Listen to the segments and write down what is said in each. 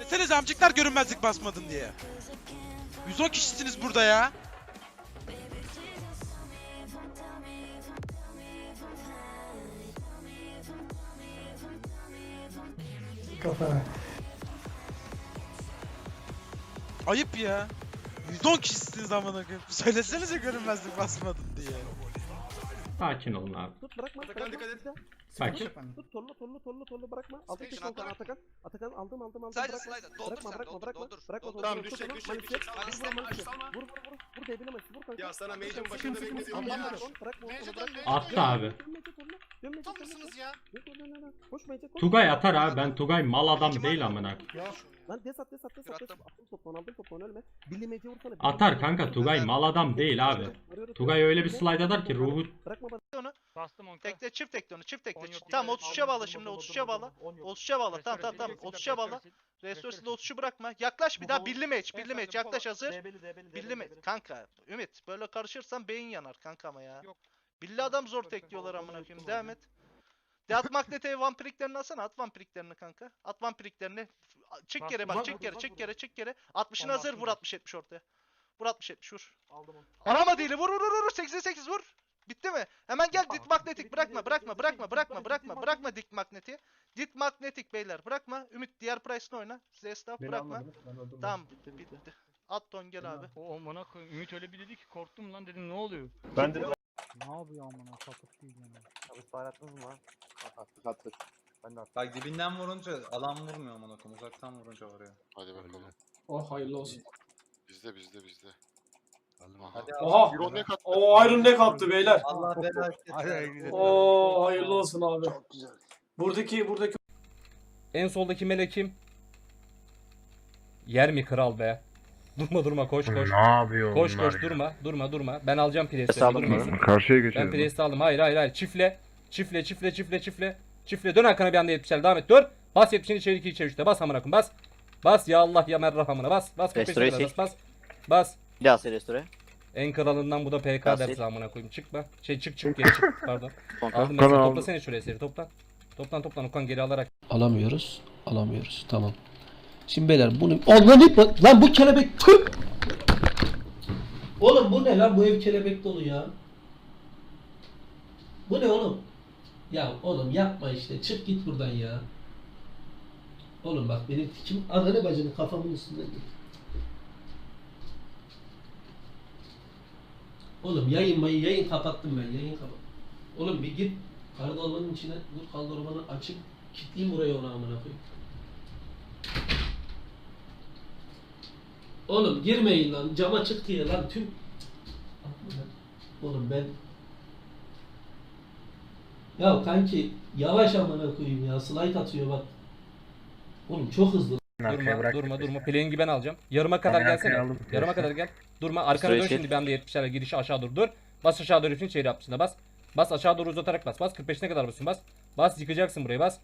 Desenize amcıklar görünmezlik basmadın diye. 110 kişisiniz burada ya. Kafana. Ayıp ya. 110 kişisiniz amına koyayım. Söylesenize görünmezlik basmadın diye. Sakin olun abi. Tut bırakma. Atakan bırakma. dikkat et. Sakin. Tut torlu torlu torlu torlu bırakma. Station tek Atakan Atakan. Atakan. Aldım aldım aldım. Slider bırakma. slider. Doldur Bırakma sen bırakma doldur bırakma. doldur. Bırakma Doldur. Tamam düşecek düşecek düşecek. Malis'e. salma. Vur vur vur. Vur debile Malis'e vur kanka. Ya sana mage'in başında. Bırakma bırakma. dön, Attı abi. Tam mısınız ya? Koş. Tugay atar abi. Ben Tugay mal adam değil amına. Lan des at des at des at. des at. Attım. Attım toplan aldım toplan ölme. Billy Mecid vursana. Atar kanka. Tugay mal adam değil abi. Tugay öyle bir slide atar ki ruhu Bırakma bana. Bastım onu. Tekle çift tekle onu çift tekle. Yok, Tamam yok. 33'e bağla şimdi aldım, 33'e aldım, bağla. aldım, on yok. 33'e bağla. Tamam tamam tamam sil, 33'e bağla. Restore'sinde 33'ü bırakma. Yaklaş bir daha birli meç birli meç yaklaş hazır. Birli meç. Kanka Ümit böyle karışırsan beyin yanar kanka ama ya. Yok. Billi adam zor tekliyorlar amına koyayım. Devam et. De at magnete vampiriklerini alsana. At vampiriklerini kanka. At vampiriklerini. Çık Bak, geri bak, bak çık bak, geri bak, çık bak. geri çık geri. 60'ın Tamam, hazır vur bastım. 60 70 ortaya. Vur 60 70 vur. Aldım onu. Arama değil vur vur vur vur 88 vur. Bitti mi? Hemen gel dit magnetik bırakma bırakma bırakma bırakma bırakma bırakma dik magneti. Dit magnetik beyler bırakma. Ümit diğer price'ını oyna. Zestaf bırakma. Tamam bitti. At ton gel abi. O amına koyayım. Ümit öyle bir dedi ki korktum lan dedim ne oluyor? Ben de Ne yapıyor amına sapık değil yani. Attık attık. Ben de attım. Bak dibinden vurunca alan vurmuyor amına koyayım. Uzaktan vurunca vuruyor. Hadi bakalım. Oh hayırlı olsun. Bizde bizde bizde. Aha. Hadi Oha! Euro ne kat? Oo Iron ne kaptı beyler? Allah belanı versin. Oo hayırlı olsun abi. Çok güzel. Buradaki buradaki En soldaki melek kim? Yer mi kral be? Durma durma koş koş. Ne yapıyor Koş koş durma durma durma. Ben alacağım Priest'i. aldım Durmuyorsun. Karşıya Ben geçelim. Priest'i aldım. Hayır hayır hayır. Çifle. Çifle çifle çifle çifle. Çifle. Dön arkana bir anda 70'ler. Devam et. Dur. Bas 70'in içeri 2 içeri 3'te. Bas amına koyayım. Bas. Bas ya Allah ya merhametine bas. Bas 45 Restore kadar bas bas. Bas. Bir daha seri restore. En kralından bu da PK Bas, dersi sil. amına koyayım. Çıkma. Şey çık çık geri çık. Pardon. Konka. Aldım ben Okan seni. şuraya seri. Toplan. Toplan toplan. Okan geri alarak. alamıyoruz. Alamıyoruz. Tamam. Şimdi beyler bunu Allah ne lan bu kelebek Tüh! Oğlum bu ne lan bu ev kelebek dolu ya. Bu ne oğlum? Ya oğlum yapma işte çık git buradan ya. Oğlum bak benim tikim ananı bacını kafamın üstünden git. Oğlum yayın mayın yayın kapattım ben yayın kapat. Oğlum bir git kardolmanın içine dur kardolmanı açıp kilitleyeyim burayı ona amına koyayım. Oğlum girmeyin lan cama çık diye lan tüm Oğlum ben Ya kanki yavaş amına koyayım ya slide atıyor bak. Oğlum çok hızlı. Durma durma durma. Playing'i ben alacağım. Yarıma kadar gelsene. Yarıma kadar gel. Durma. Arkana dön şimdi ben de 70'lerle girişi aşağı dur. Dur. Bas aşağı doğru için çeviri yapmışsın bas. Bas aşağı doğru uzatarak bas. Bas 45'ine kadar basıyorsun bas. Bas yıkacaksın burayı bas.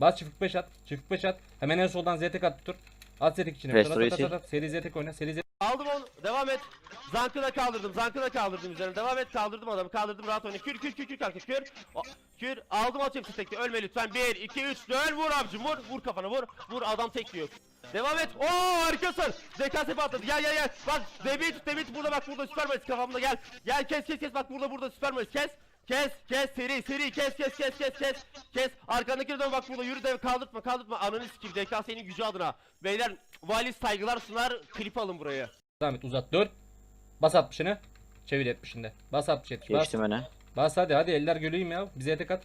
Bas çift 45 at. Çift 45 at. Hemen en soldan Z tek at tutur. At Z tek içine. At, at, at, at. Seri Z tek oyna. Seri Z Aldım onu. Devam et. Zankına kaldırdım. Zankına kaldırdım üzerine. Devam et. Kaldırdım adamı. Kaldırdım. Rahat oyna. Kür kür kür kür kanka. Kür. O- Kür. Aldım atıyorum siz tekte. Ölme lütfen. 1 2 3 dön. Vur abicim. Vur. Vur kafana. Vur. Vur. Adam tekliyor. Devam et. Oo harikasın. Zeka sepe atladı. Gel gel gel. Bak. Debi tut. Tut. Burada bak. Burada süper maris kafamda gel. Gel kes kes kes. Bak burada burada süper maris kes. Kes kes seri seri kes kes kes kes kes kes arkandakine dön bak burada yürü de kaldırtma kaldırtma ananı sikeyim DK senin gücü adına beyler valiz saygılar sunar klip alın buraya Devam et uzat. Dur. Bas 60'ını. Çevir 70'inde. Bas 60 70. Bas. öne Bas hadi hadi eller göleyim ya. Bir Z tek at.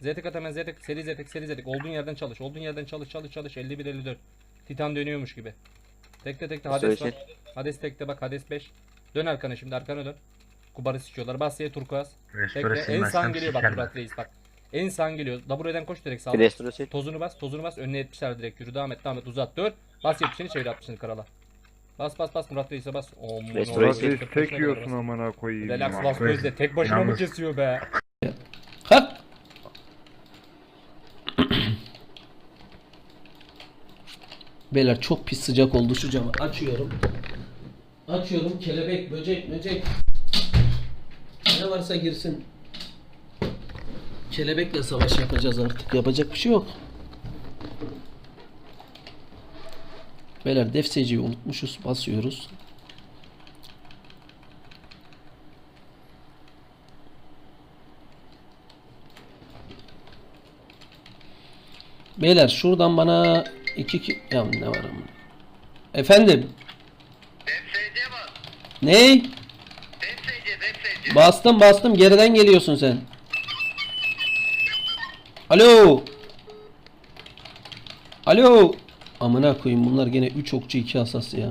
Z tek at hemen Z tek. Seri Z tek seri Z tek. Olduğun yerden çalış. Olduğun yerden çalış çalış çalış. 51 54. Titan dönüyormuş gibi. Tekte tekte Hades var. Hades tekte bak Hades 5. Dön arkana şimdi arkana dön. Kubarı sikiyorlar. Bas diye turkuaz. Tekte en sağın geliyor bak Murat Reis bak. En sağın geliyor. W'den koş direkt sağa. Tozunu bas, tozunu bas. Önüne 70'ler direkt yürü. Devam et, devam et. Uzat. Dur. Bas 70'ini çevir 60'ını krala. Bas bas bas Murat Reis'e bas. Oo, Murat. Reis tek yiyorsun amına koyayım. Relax bas gözde. Tek başına mı kesiyor be? Kalk. Beyler çok pis sıcak oldu şu camı açıyorum. Açıyorum kelebek, böcek, böcek. Ne varsa girsin. Kelebekle savaş yapacağız artık. Yapacak bir şey yok. Beyler defseciyi unutmuşuz. Basıyoruz. Beyler şuradan bana iki ki... Ya ne var ama. Efendim? Ne? Bastım bastım geriden geliyorsun sen. Alo. Alo. Amına koyayım bunlar gene 3 okçu 2 asas ya.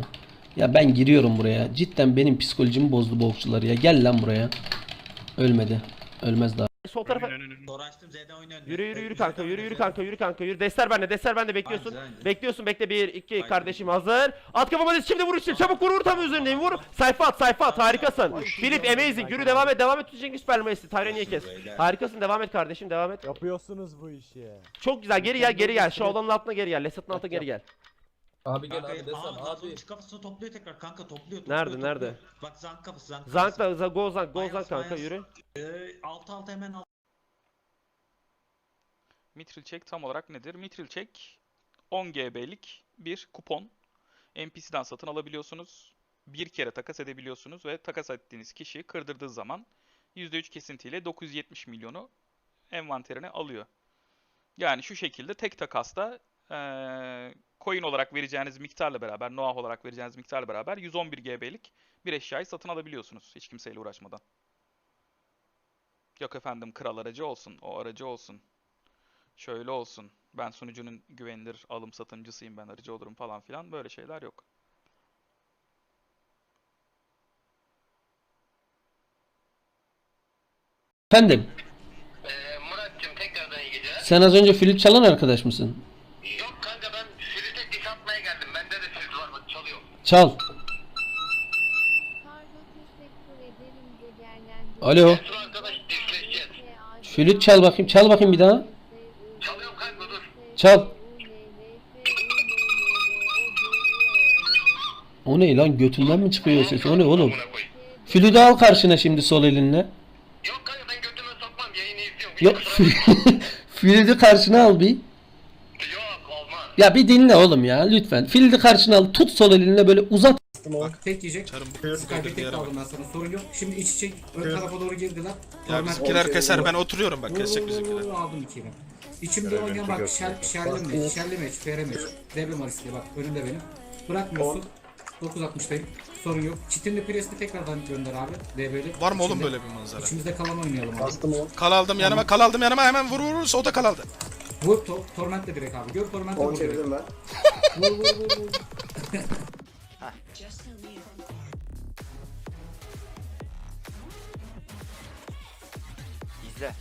Ya ben giriyorum buraya. Cidden benim psikolojimi bozdu bu okçular ya. Gel lan buraya. Ölmedi. Ölmez daha. Sol tarafa Yürü yürü yürü kanka yürü yürü kanka yürü kanka yürü. Destler bende destler bende bekliyorsun. Bekliyorsun bekle 1 2 kardeşim hazır. At kafama diz şimdi vur işte çabuk vur vur tam üzerindeyim vur. Sayfa at sayfa at harikasın. Philip amazing yürü devam et devam et süper Messi Tyrani'ye kes. Harikasın devam et kardeşim devam et. Yapıyorsunuz bu işi. Çok güzel geri gel geri gel. Şovlanın altına geri gel. Lesat'ın altına geri gel. Abi gel abi desem abi. kafasını topluyor tekrar kanka topluyor. Nerede nerede? Bak zank kafası zank Zank'la za- go zank go zank kanka yürü. Alt alta hemen alt. Mithril check tam olarak nedir? Mithril check 10 GB'lik bir kupon. NPC'den satın alabiliyorsunuz. Bir kere takas edebiliyorsunuz ve takas ettiğiniz kişi kırdırdığı zaman %3 kesintiyle 970 milyonu envanterine alıyor. Yani şu şekilde tek takasta eee coin olarak vereceğiniz miktarla beraber, Noah olarak vereceğiniz miktarla beraber 111 GB'lik bir eşyayı satın alabiliyorsunuz hiç kimseyle uğraşmadan. Yok efendim kral aracı olsun, o aracı olsun. Şöyle olsun. Ben sunucunun güvenilir alım satımcısıyım ben aracı olurum falan filan böyle şeyler yok. Efendim. Murat'cığım tekrardan iyi geceler. Sen az önce flüt çalan arkadaş mısın? Çal. Alo. Flüt çal bakayım. Çal bakayım bir daha. Çal. O ne lan götünden mi çıkıyor ses? O ne oğlum? Flütü al karşına şimdi sol elinle. Yok kanka ben götüme sokmam yayını izliyorum. Yok flü- flütü karşına al bir. Ya bir dinle oğlum ya lütfen. Flütü karşına al. Tut sol elinle böyle uzat. Tek yiyecek. Skype'e tek kaldım ben sana sorun yok. Şimdi iç içe ön tarafa doğru girdiler. Ya bizimkiler keser ben oturuyorum bak kesecek bizimkiler. Aldım ikiyi. İçimde oynayan bak şer, şerli meç, şerli meç, fere meç. Devre Maris'te bak önümde benim. Bırakmıyorsun. 9.60'dayım. Sorun yok. Çitinli Priest'i tekrardan gönder abi. DB'li. Var mı oğlum böyle bir manzara? İçimizde kalan oynayalım abi. Kal aldım yanıma, kal aldım yanıma hemen vur vur vur. O da kal aldı. Vur to Torment'le direkt abi. Gör Torment'le vur direkt. ben. Vur vur vur vur. İzle.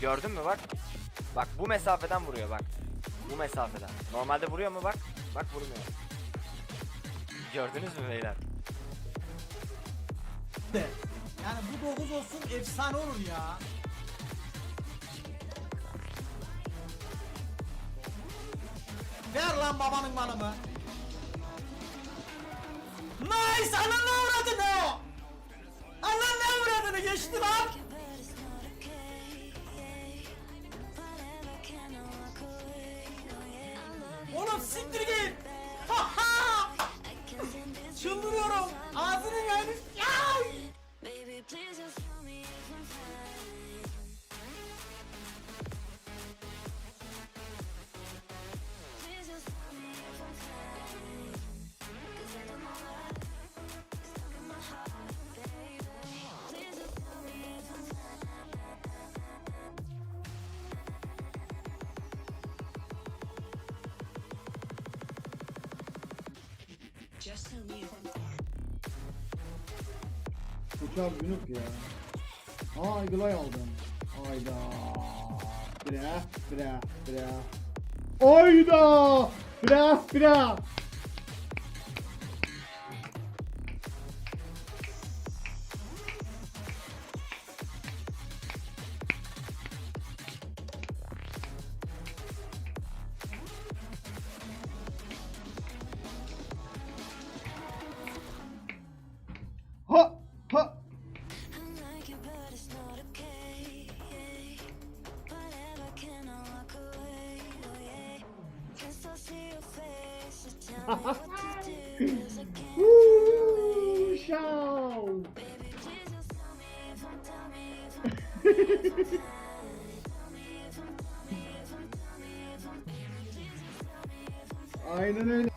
Gördün mü bak? Bak bu mesafeden vuruyor bak. Bu mesafeden. Normalde vuruyor mu bak? Bak vurmuyor. Gördünüz mü beyler? Yani bu 9 olsun efsane olur ya. Ver lan babanın malımı. Nice! Ananı avradını! Ananı avradını geçti lan! Uçar Yunus ya. Aa Eagle aldım. Hayda. Bre bre bre. Hayda. Bre bre. Woo, şav. Aynen öyle.